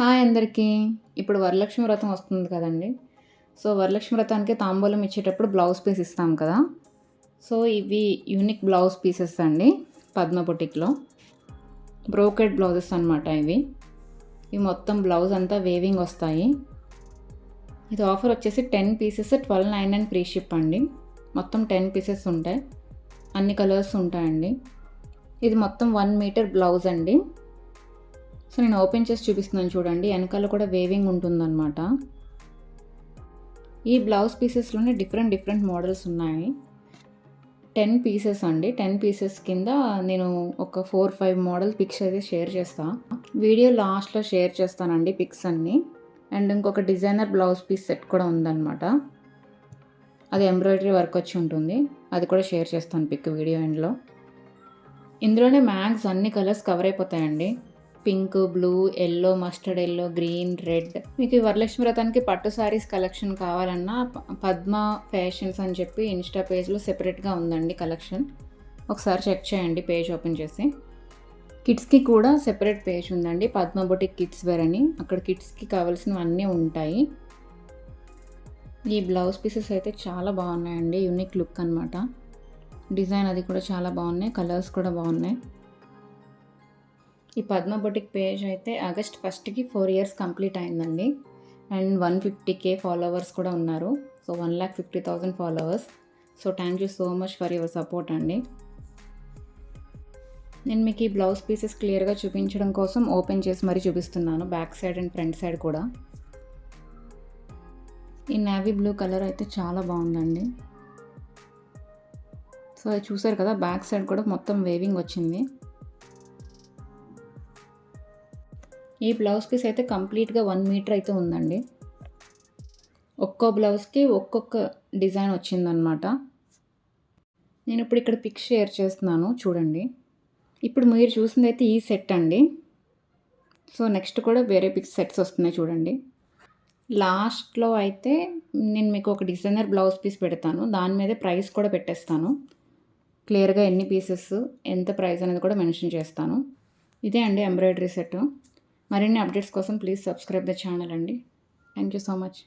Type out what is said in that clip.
Hi అందరికీ. ఇప్పుడు వరలక్ష్మి వ్రతం వస్తుంది కదండి. సో వరలక్ష్మి వ్రతానికి తాంబూలం ఇచ్చేటప్పుడు బ్లౌజ్ పీస్ ఇస్తాం కదా. సో ఇవి యూనిక్ బ్లౌజ్ పీసెస్ అండి పద్మ బొటిక్లో. బ్రోకెడ్ బ్లౌజెస్ అనమాట ఇవి. ఇవి మొత్తం బ్లౌజ్ అంతా వేవింగ్ వస్తాయి. ఇది ఆఫర్ వచ్చేసి ten pieces twelve nine nine free ship అండి. మొత్తం టెన్ పీసెస్ ఉంటాయి. అన్ని కలర్స్ ఉంటాయండి. ఇది మొత్తం వన్ మీటర్ బ్లౌజ్ అండి. సో నేను ఓపెన్ చేసి చూపిస్తున్నాను చూడండి. వెనకాల కూడా వేవింగ్ ఉంటుందన్నమాట. ఈ బ్లౌజ్ పీసెస్లోనే డిఫరెంట్ డిఫరెంట్ మోడల్స్ ఉన్నాయి. టెన్ పీసెస్ అండి. టెన్ పీసెస్ కింద నేను ఒక ఫోర్ ఫైవ్ మోడల్ పిక్స్ అయితే షేర్ చేస్తాను వీడియో లాస్ట్లో షేర్ చేస్తానండి పిక్స్ అన్నీ. అండ్ ఇంకొక డిజైనర్ బ్లౌజ్ పీస్ సెట్ కూడా ఉందన్నమాట. అది ఎంబ్రాయిడరీ వర్క్ వచ్చి ఉంటుంది. అది కూడా షేర్ చేస్తాను పిక్ వీడియో ఎండ్లో. ఇందులోనే మ్యాక్స్ అన్ని కలర్స్ కవర్ అయిపోతాయండి. Pink blue yellow mustard yellow green red. మీకు ఈ వరలక్ష్మి వ్రతానికి పట్టు శారీస్ కలెక్షన్ కావాలన్నా పద్మ ఫ్యాషన్స్ అని చెప్పి ఇన్స్టా పేజ్లో సెపరేట్గా ఉందండి కలెక్షన్. ఒకసారి చెక్ చేయండి పేజ్ ఓపెన్ చేసి. కిడ్స్కి కూడా సెపరేట్ పేజ్ ఉందండి పద్మ బొటిక్ కిడ్స్ వేర్ అని. అక్కడ కిడ్స్కి కావాల్సినవన్నీ ఉంటాయి. ఈ బ్లౌజ్ పీసెస్ అయితే చాలా బాగున్నాయండి యూనిక్ లుక్ అనమాట డిజైన్ అది కూడా చాలా బాగున్నాయి కలర్స్ కూడా బాగున్నాయి. ఈ పద్మ బొటిక్ పేజ్ అయితే ఆగస్ట్ ఫస్ట్కి ఫోర్ ఇయర్స్ కంప్లీట్ అయిందండి. And one fifty K followers కూడా ఉన్నారు. So one lakh fifty thousand followers. So thank you so much for your support అండి. నేను మీకు ఈ బ్లౌజ్ పీసెస్ క్లియర్గా చూపించడం కోసం ఓపెన్ చేసి మరీ చూపిస్తున్నాను. Back side and front side కూడా. ఈ నేవీ బ్లూ కలర్ అయితే చాలా బాగుందండి. సో అది చూసారు కదా బ్యాక్ సైడ్ కూడా మొత్తం వేవింగ్ వచ్చింది. ఈ బ్లౌజ్ పీస్ అయితే కంప్లీట్గా వన్ మీటర్ అయితే ఉందండి. ఒక్కో బ్లౌజ్కి ఒక్కొక్క డిజైన్ వచ్చిందనమాట నేను ఇప్పుడు ఇక్కడ పిక్ షేర్ చేస్తున్నాను చూడండి. ఇప్పుడు మీరు చూసింది అయితే ఈ సెట్ అండి. సో నెక్స్ట్ కూడా వేరే పిక్స్ సెట్స్ వస్తున్నాయి చూడండి. లాస్ట్లో అయితే నేను మీకు ఒక డిజైనర్ బ్లౌజ్ పీస్ పెడతాను. దాని మీదే ప్రైస్ కూడా పెట్టేస్తాను. క్లియర్గా ఎన్ని పీసెస్ ఎంత ప్రైస్ అనేది కూడా మెన్షన్ చేస్తాను. ఇదే అండి ఎంబ్రాయిడరీ సెట్. మరిన్ని అప్డేట్స్ కోసం ప్లీజ్ సబ్స్క్రైబ్ ద ఛానల్ అండి. Thank you so much.